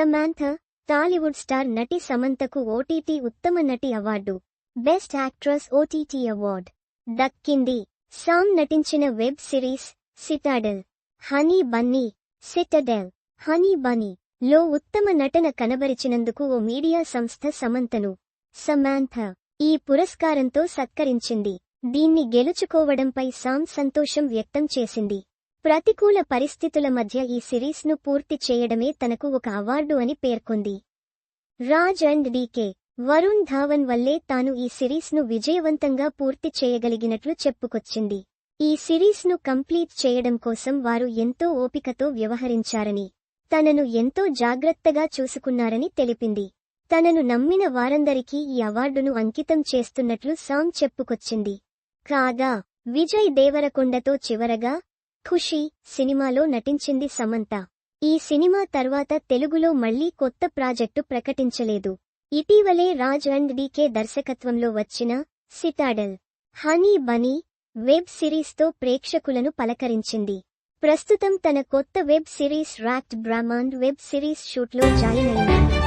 సమాంథ Tollywood star నటి సమంతకు OTT ఉత్తమ నటి award best actress OTT award. దక్కింది సామ్ నటించిన web series Citadel Honey Bunny Citadel. Honey Bunny లో ఉత్తమ నటన కనబరిచినందుకు ఓ మీడియా సంస్థ సమంతను సమాంథ ఈ పురస్కారంతో సత్కరించింది. దీన్ని గెలుచుకోవడంపై సామ్ సంతోషం వ్యక్తం చేసింది. ప్రతికూల పరిస్థితుల మధ్య ఈ సిరీస్ను పూర్తి చేయడమే తనకు ఒక అవార్డు అని పేర్కొంది. రాజ్ అండ్ డీకే వరుణ్ ధావన్ వల్లే తాను ఈ సిరీస్ను విజయవంతంగా పూర్తి చేయగలిగినట్లు చెప్పుకొచ్చింది. ఈ సిరీస్ను కంప్లీట్ చేయడం కోసం వారు ఎంతో ఓపికతో వ్యవహరించారని తనను ఎంతో జాగ్రత్తగా చూసుకున్నారని తెలిపింది. తనను నమ్మిన వారందరికీ ఈ అవార్డును అంకితం చేస్తున్నట్లు సాంగ్ చెప్పుకొచ్చింది. కాగా విజయ్ దేవరకొండతో చివరగా ఖుషి సినిమాలో నటించింది సమంత. ఈ సినిమా తర్వాత తెలుగులో మళ్ళీ కొత్త ప్రాజెక్టు ప్రకటించలేదు. ఇటీవలే రాజ్ అండ్ డీకే దర్శకత్వంలో వచ్చిన సితాడల్ హనీ బనీ వెబ్ సిరీస్తో ప్రేక్షకులను పలకరించింది. ప్రస్తుతం తన కొత్త web series Rakt Brahmand web series షూట్లో join అయింది.